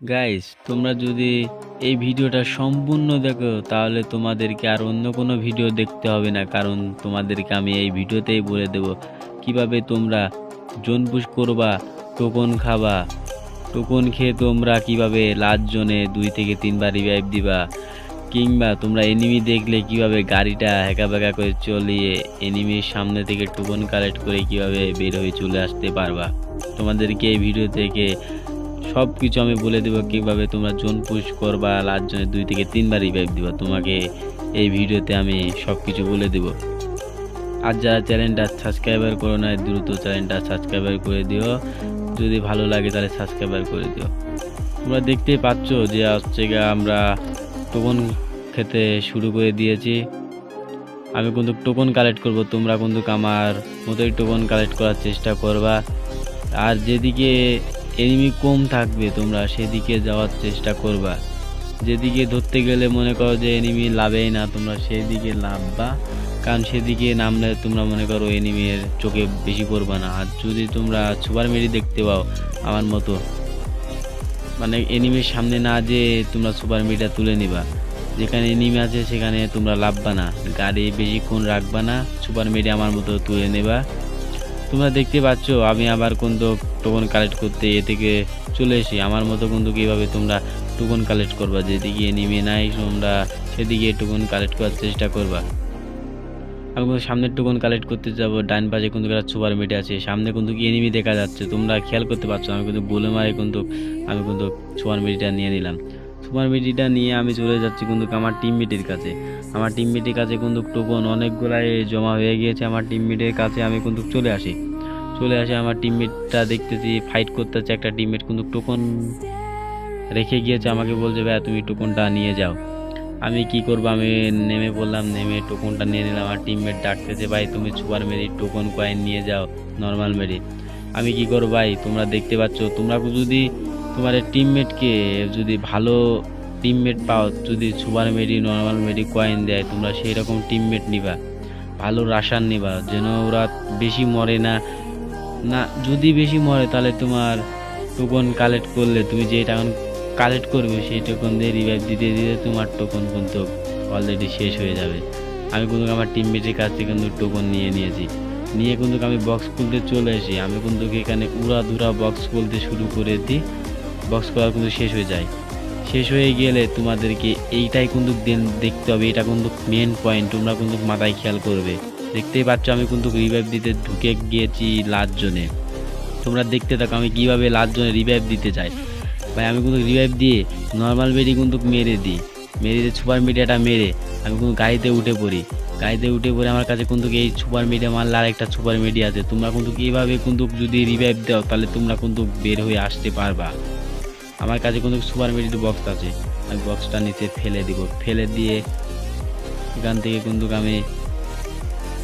Guys তোমরা যদি এই ভিডিওটা সম্পূর্ণ দেখো, তাহলে তোমাদেরকে আর অন্য কোনো ভিডিও দেখতে হবে না, কারণ তোমাদেরকে আমি এই ভিডিওতেই বলে দেব। কীভাবে তোমরা জোনপুশ করবা, টোকন খাবা, টোকন খেয়ে তোমরা কীভাবে লাস্ট জোনে দুই থেকে তিনবার রিভাইভ দিবা, কিংবা তোমরা এনিমি দেখলে কীভাবে গাড়িটা হেঁকা বেঁকা করে চলিয়ে এনিমির সামনে থেকে টোকন কালেক্ট করে কীভাবে বের হয়ে চলে আসতে পারবা। তোমাদেরকে এই ভিডিও থেকে সব কিছু আমি বলে দেবো কীভাবে তোমরা জোন পুশ করবা লাস্ট জনে দুই থেকে তিনবার রিভাইভ দিবা। তোমাকে এই ভিডিওতে আমি সব কিছু বলে দেবো। আর যারা চ্যানেলটা সাবস্ক্রাইবার করো না দ্রুত চ্যানেলটা সাবস্ক্রাইবার করে দিও। যদি ভালো লাগে তাহলে সাবস্ক্রাইবার করে দিও। তোমরা দেখতেই পাচ্ছ যে হচ্ছে গিয়ে আমরা টোকন খেতে শুরু করে দিয়েছি। আমি কিন্তু টোকন কালেক্ট করব, তোমরা কিন্তু আমার মতোই টোকন কালেক্ট করার চেষ্টা করবা। আর যেদিকে এনিমি কম থাকবে, তোমরা সেদিকে যাওয়ার চেষ্টা করবা। যেদিকে ধরতে গেলে মনে করো যে এনিমি লাভেই না, তোমরা সেদিকে লাভবা। কারণ সেদিকে নামলে তোমরা মনে করো এনিমির চোখে বেশি পড়বা না। আর যদি তোমরা সুপার মেরি দেখতে পাও আমার মতো মানে এনিমির সামনে না যে তোমরা সুপার মিডিয়া তুলে নিবা। যেখানে এনিমি আছে সেখানে তোমরা লাভবা না। গাড়ি বেশিক্ষণ রাখবা না, সুপার মিডিয়া আমার মতো তুলে নেবা। তোমরা দেখতে পাচ্ছ, আমি আবার কিন্তু টোকন কালেক্ট করতে এ থেকে চলে এসি আমার মতো কিন্তু কীভাবে তোমরা টোকন কালেক্ট করবা? যেদিকে এনিমি নাই তোমরা সেদিকে টোকন কালেক্ট করার চেষ্টা করবা। আমি কিন্তু সামনের টোকন কালেক্ট করতে যাব। ডান পাশে কিন্তু একটা সুপার মিটে আছে। সামনে কিন্তু এনিমি দেখা যাচ্ছে। তোমরা খেয়াল করতে পারছ, আমি কিন্তু গোলে মারে কিন্তু আমি কিন্তু সুপার মিডিটা নিয়ে নিলাম। সুপার মিডিটা নিয়ে আমি চলে যাচ্ছি কিন্তু আমার টিম টিমমেটের কাছে। আমার টিমমেটের কাছে কিন্তু টোকন অনেকগুলাই জমা হয়ে গিয়েছে। আমার টিমমেটের কাছে আমি কিন্তু চলে আসি। চলে আসে আমার টিমমেটটা দেখতেছি ফাইট করতে হচ্ছে একটা টিমমেট কিন্তু টোকন রেখে গিয়েছে। আমাকে বলছে ভাইয়া তুমি টোকনটা নিয়ে যাও। আমি কি করব? আমি নেমে বললাম নেমে টোকনটা নিয়ে নিলাম। আমার টিমমেট ডাকতেছে, ভাই, তুমি সুপার মেরি টোকন কয়েন নিয়ে যাও, নর্মাল মেরি। আমি কি করব, ভাই, তোমরা দেখতে পাচ্ছ, তোমরা যদি তোমার টিমমেটকে যদি ভালো টিমমেট পাও, যদি সুপার মেডি নর্মাল মেডি কয়েন দেয়, তোমরা সেই রকম টিমমেট নিবা। ভালো রাসান নিবা, যেন ওরা বেশি মরে না না, যদি বেশি মরে, তাহলে তোমার টোকন কালেক্ট করলে, তুমি যে টাকা কালেক্ট করবে, সেই টোকন দিয়ে রিভাইভ দিতে দিতে তোমার টোকন কিন্তু অলরেডি শেষ হয়ে যাবে। আমি কিন্তু আমার টিমমেটের কাছ থেকে কিন্তু টোকন নিয়ে নিয়েছি। নিয়ে কিন্তু আমি বক্স খুলতে চলে এসি আমি কিন্তু এখানে উড়া দুরা বক্স খুলতে শুরু করে দিই। বক্স করা কিন্তু শেষ হয়ে যায়। শেষ হয়ে গেলে তোমাদেরকে এইটাই কিন্তু দেখতে হবে। এটা কিন্তু মেন পয়েন্ট তোমরা কিন্তু মাথায় খেয়াল করবে। দেখতেই পাচ্ছ আমি কিন্তু রিভাইভ দিতে ঢুকে গিয়েছি লাস্ট জোনে তোমরা দেখতে থাকো আমি কীভাবে লাস্ট জোনে রিভাইভ দিতে চাই। ভাই, আমি কিন্তু রিভাইভ দিয়ে নর্মাল বেডি কিন্তু মেরে দিই। মেরে দিয়ে সুপার মিডিয়াটা মেরে আমি কিন্তু গাড়িতে উঠে পড়ি। গাড়িতে উঠে পড়ে আমার কাছে কিন্তু এই সুপার মিডিয়া মারলে আর একটা সুপার মিডিয়া আছে। তোমরা কিন্তু এইভাবে কিন্তু যদি রিভাইভ দাও, তাহলে তোমরা কিন্তু বের হয়ে আসতে পারবা। আমার কাছে কিন্তু সুপার মিডিয়ার বক্স আছে। আমি বক্সটা নিচে ফেলে দিব। ফেলে দিয়ে এখান থেকে কিন্তু আমি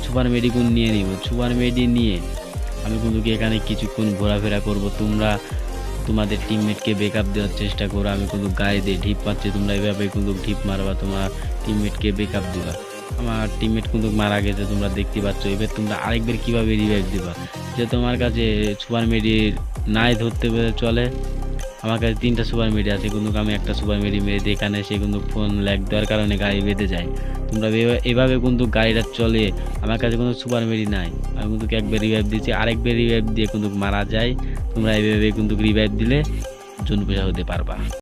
সুপার মেডিকুন নিয়ে নিব। সুপার মেডি নিয়ে আমি কিন্তু এখানে কিছুক্ষণ ঘোরাফেরা করব। তোমরা তোমাদের টিমমেটকে ব্যাকআপ দেওয়ার চেষ্টা করো। আমি কিন্তু গায়ে দিয়ে ঢিপ পাচ্ছি। তোমরা এভাবে কিন্তু ঢিপ মারবা। তোমার টিমমেটকে ব্যাকআপ দিবা। আমার টিমমেট কিন্তু মারা গেছে। তোমরা দেখতে পাচ্ছ। এবার তোমরা আরেকবার কীভাবে রিভাইভ দিবা? যে তোমার কাছে সুপার মেডির নাই ধরতে চলে। আমার কাছে তিনটা সুপার মেডি আছে কিন্তু আমি একটা সুপার মেডি মেরে দিই এখানে সে কিন্তু ফোন ল্যাগ দেওয়ার কারণে গাড়ি বেঁধে যায়। তোমরা এভাবে- কিন্তু গাড়িটা চলে, আমার কাছে কোনো সুপার মেডি নাই। আমি কিন্তু একবার রিভাইভ দিচ্ছি আরেকবার রিভাইভ দিয়ে কিন্তু মারা যায়। তোমরা এইভাবে কিন্তু রিভাইভ দিলে জুন পয়সা হতে পারবা।